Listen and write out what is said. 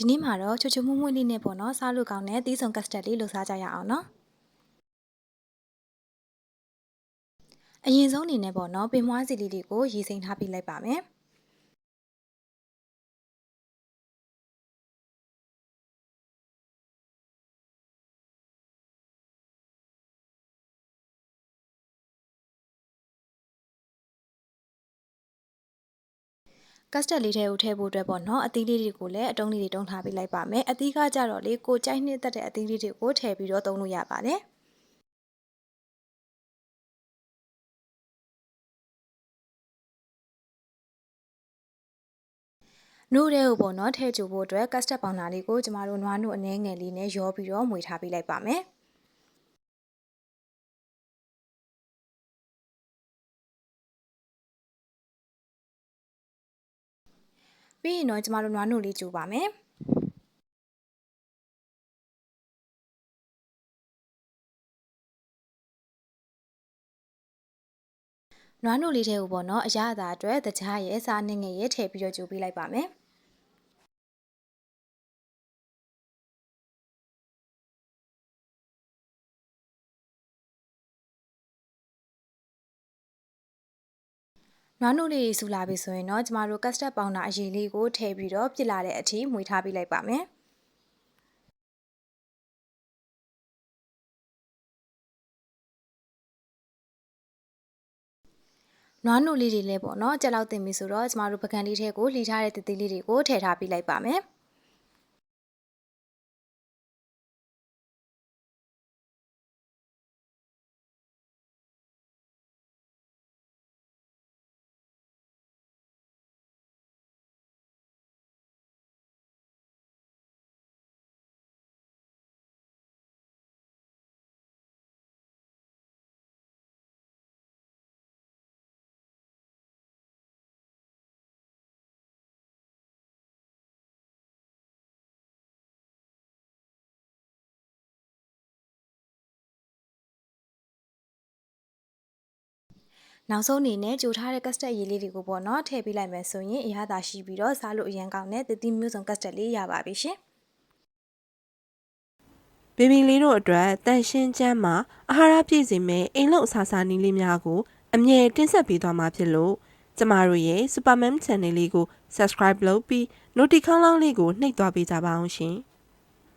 ဒီနေ့မှာတော့ချွတ်ချွတ်မွမွလေးနဲ့ပေါ့နော်စားလို့ကောင်းတဲ့သီးဆုံကတ်စတတ်လေးလှူစားကြရအောင်နော်အရင်ဆုံးအနေနဲ့ပေါ့နော်ပင်မွှားစီလေးတွေကိုရေစိမ်းထားပြီးလိုက်ပါမယ် ကတ်စတတ်လေးထဲကိုထည့်ဖို့အတွက်ပေါ့နော်အသီးလေးတွေကိုလည်းအတုံးလေးတွေတုံးထားပေးလိုက်ပါမယ်အသီးကကြတော့လေကိုကြိုက်နှစ်သက်တဲ့အသီးလေးတွေကိုထည့်ပြီးတော့သုံးလို့ရပါတယ်နို့တဲ့ကိုပေါ့နော်ထည့်ကြဖို့အတွက်ကတ်စတတ်ပေါင်နာလေးကိုကျမတို့နွားနို့အနှဲငယ်လေးနဲ့ရောပြီးတော့မှွေထားပေးလိုက်ပါမယ် ပြီးရင်တော့ကျမတို့နွားနို့လေးကြိုပါမယ်နွားနို့လေးထဲကိုပေါ့နော်အရအသာအတွက်တကြားရဲ့စားနှင်းငယ်ရဲ့ထည့်ပြီးတော့ကြိုပေးလိုက်ပါမယ် နွားနို့လေးတွေဆူလာပြီဆိုရင်တော့ကျမတို့ကတ်စတတ်ပေါင်တာအရေးလေးကိုထည့်ပြီးတော့ပြစ်လာတဲ့အထိမှွေထားပေးလိုက်ပါမယ်နွားနို့လေးတွေလည်းပေါ့နော်ကြက်လောက်တင်ပြီဆိုတော့ကျမတို့ပကံလေးထဲကိုလှီထားတဲ့တသေးလေးတွေကိုထည့်ထားပေးလိုက်ပါမယ် နောက်ဆုံးအနေနဲ့ကြိုထားတဲ့ကတ်စတတ်ရည်လေးတွေကိုပေါ့နော်ထည့်ပေးလိုက်မယ်ဆိုရင်အရသာရှိပြီးတော့စားလို့အရင်ကောင်းတဲ့တတိမျိုးစုံကတ်စတတ်လေးရပါပြီရှင်။ဘေဘီလေးတို့အတွက်တန်ရှင်းချမ်းမှာအာဟာရပြည့်စုံမဲ့အိမ်လုံအစာစာနည်းလေးများကိုအမြဲတင်ဆက်ပေးသွားမှာဖြစ်လို့ကျမတို့ရဲ့ Supermam Channel လေးကို Subscribe လုပ်ပြီး Notification လေးကိုနှိပ်သွားပေးကြပါအောင်ရှင်။